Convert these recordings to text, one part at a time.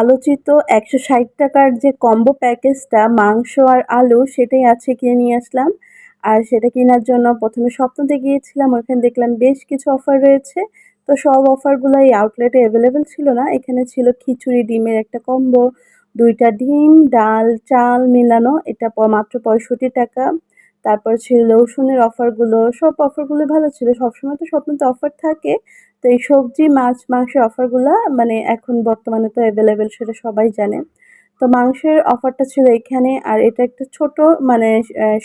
আলোচিত একশো ষাট টাকার যে কম্বো প্যাকেজটা মাংস আর আলু, সেটাই আছে কিনে নিয়ে আসলাম। আর সেটা কেনার জন্য প্রথমে স্বপ্নতে গিয়েছিলাম, ওখানে দেখলাম বেশ কিছু অফার রয়েছে। তো সব অফারগুলো এই আউটলেটে অ্যাভেলেবেল ছিল না। এখানে ছিল খিচুড়ি, ডিমের একটা কম্বো দুইটা ডিম, ডাল, চাল মেলানো। এটা মাত্র পঁয়ষট্টি টাকা। তারপর ছিল রসুনের অফারগুলো সব অফারগুলো ভালো ছিল। সবসময় তো স্বপ্নতে অফার থাকে। তো এই সবজি, মাছ, মাংসের অফারগুলো মানে এখন বর্তমানে তো অ্যাভেলেবেল সেটা সবাই জানে। তো মাংসের অফারটা ছিল এখানে, আর এটা একটা ছোট মানে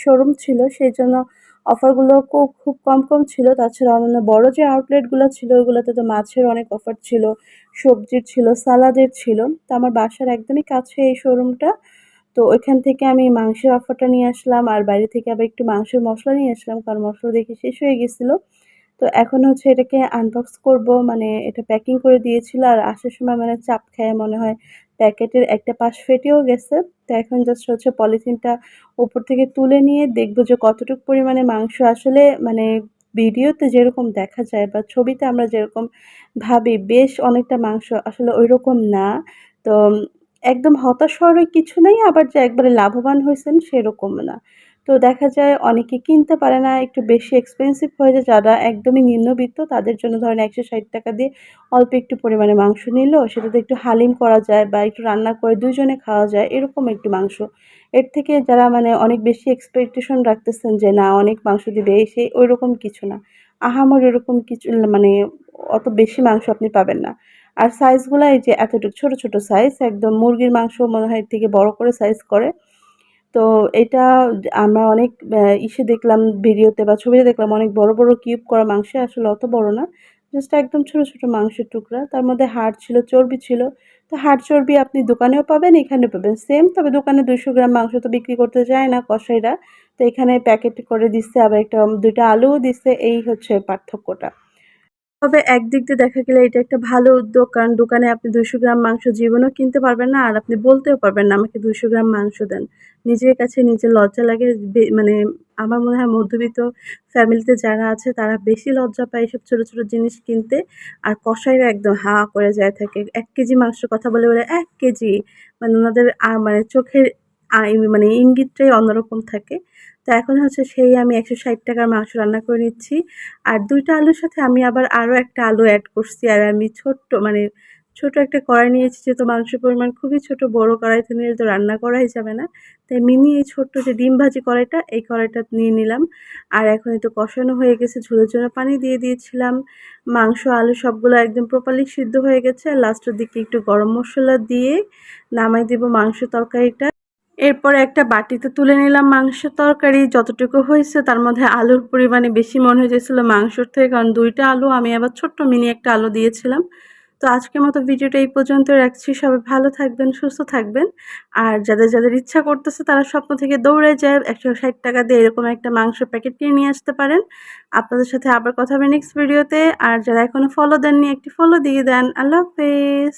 শোরুম ছিল। সেই জন্য অফারগুলো খুব খুব কম কম ছিল। তাছাড়া অন্যান্য বড় যে আউটলেটগুলো ছিল ওগুলোতে তো মাছের অনেক অফার ছিল, সবজির ছিল, সালাদের ছিল। তো আমার বাসার একদমই কাছে এই শোরুমটা তো ওইখান থেকে আমি মাংসের অফারটা নিয়ে আসলাম, আর বাইরে থেকে আবার একটু মাংসের মশলা নিয়ে আসলাম, কারণ মশলা দেখে শেষ হয়ে গেছিল। তো এখন হচ্ছে এটাকে আনবক্স করব মানে এটা প্যাকিং করে দিয়েছিল, আর আসার সময় মানে চাপ খায় মনে হয়। প্যাকেটের একটা পাশ ফেটেও গেছে। তো এখন জাস্ট হচ্ছে পলিথিনটা উপর থেকে তুলে নিয়ে দেখব যে কতটুকু পরিমাণে মাংস আসলে মানে ভিডিওতে যেরকম দেখা যায় বা ছবিতে আমরা যেরকম ভাবি, বেশ অনেকটা মাংস আসলে ওই রকম না। তো একদম হতাশ হওয়ার কিছু নেই, আবার যে একবারে লাভবান হয়েছেন সেরকম না। তো দেখা যায় অনেকে কিনতে পারে না, একটু বেশি এক্সপেন্সিভ হয়ে যায়, যারা একদমই নিম্নবিত্ত, তাদের জন্য ধরেন একশো ষাট টাকা দিয়ে অল্প একটু পরিমাণে মাংস নিল, সেটাতে একটু হালিম করা যায় বা একটু রান্না করে দুজনে খাওয়া যায়, এরকম একটু মাংস। এর থেকে যারা মানে অনেক বেশি এক্সপেকটেশন রাখতেছেন যে না, অনেক মাংস দিবে সেই ওই রকম কিছু না। আহামর এরকম কিছু মানে অত বেশি মাংস আপনি পাবেন না। আর সাইজগুলো এই যে এতটুকু, ছোট ছোট সাইজ একদম মুরগির মাংস মনে হয় থেকে বড় করে সাইজ করে। তো এটা আমরা অনেক ইসে দেখলাম ভিডিওতে বা ছবিতে দেখলাম অনেক বড় বড় কিউব করা মাংস, আসলে অত বড় না। জাস্ট একদম ছোট ছোট মাংসের টুকরা, তার মধ্যে হাড় ছিল, চর্বি ছিল। তো হাড় চর্বি আপনি দোকানেও পাবেন, এখানেও পাবেন। সেম তবে দোকানে দুশো গ্রাম মাংস তো বিক্রি করতে যায় না কষাইরা তো এখানে প্যাকেট করে দিচ্ছে, আবার একটা, দুইটা আলুও দিচ্ছে, এই হচ্ছে পার্থক্যটা। তবে একদিক দিয়ে দেখা গেলে এটা একটা ভালো উদ্যোগ, কারণ দোকানে আপনি দুইশো গ্রাম মাংস জীবনও কিনতে পারবেন না, আর আপনি বলতেও পারবেন না, আমাকে দুশো গ্রাম মাংস দেন। নিজের কাছে নিজের লজ্জা লাগে মানে আমার মনে হয় মধ্যবিত্ত ফ্যামিলিতে যারা আছে তারা বেশি লজ্জা পায় এসব ছোটো ছোটো জিনিস কিনতে, আর কষাইরা একদম হা করে যায় থাকে। এক কেজি মাংসের কথা বলে বলে এক কেজি মানে ওনাদের মানে চোখের মানে ইঙ্গিতটাই অন্যরকম থাকে। তো এখন হচ্ছে সেই আমি একশো ষাট টাকার মাংস রান্না করে নিচ্ছি। আর দুইটা আলুর সাথে আমি আবার আরও একটা আলু অ্যাড করছি। আর আমি ছোট্ট মানে ছোট একটা কড়াই নিয়েছি, যেহেতু মাংসের পরিমাণ খুবই ছোট, বড় কড়াইতে নিলে তো রান্না করাই যাবে না। তাই মিনি এই ছোট্ট যে ডিম ভাজি কড়াইটা, এই কড়াইটা নিয়ে নিলাম। আর এখন একটু কষানো হয়ে গেছে, ঝোলের জন্য পানি দিয়ে দিয়েছিলাম। মাংস, আলু সবগুলো একদম প্রপারলি সিদ্ধ হয়ে গেছে। আর লাস্টের দিকে একটু গরম মশলা দিয়ে নামাই দিব মাংস তরকারিটা। এরপরে একটা বাটিতে তুলে নিলাম মাংসের তরকারি। যতটুকু হয়েছে তার মধ্যে আলুর পরিমাণে বেশি মনে হয়েছিল মাংসর থেকে, কারণ দুইটা আলু আমি আবার ছোট্ট মিনি একটা আলু দিয়েছিলাম। তো আজকের মতো ভিডিওটা এই পর্যন্ত রাখছি। সবাই ভালো থাকবেন, সুস্থ থাকবেন। আর যাদের যাদের ইচ্ছা করতেছে তারা স্বপ্ন থেকে দৌড়ে যায়, একশো ষাট টাকা দিয়ে এরকম একটা মাংস প্যাকেট কিনে নিয়ে আসতে পারেন। আপনাদের সাথে আবার কথা হবে নেক্সট ভিডিওতে। আর যারা এখনও ফলো দেননি, একটি ফলো দিয়ে দেন। আল্লাহ হাফেজ।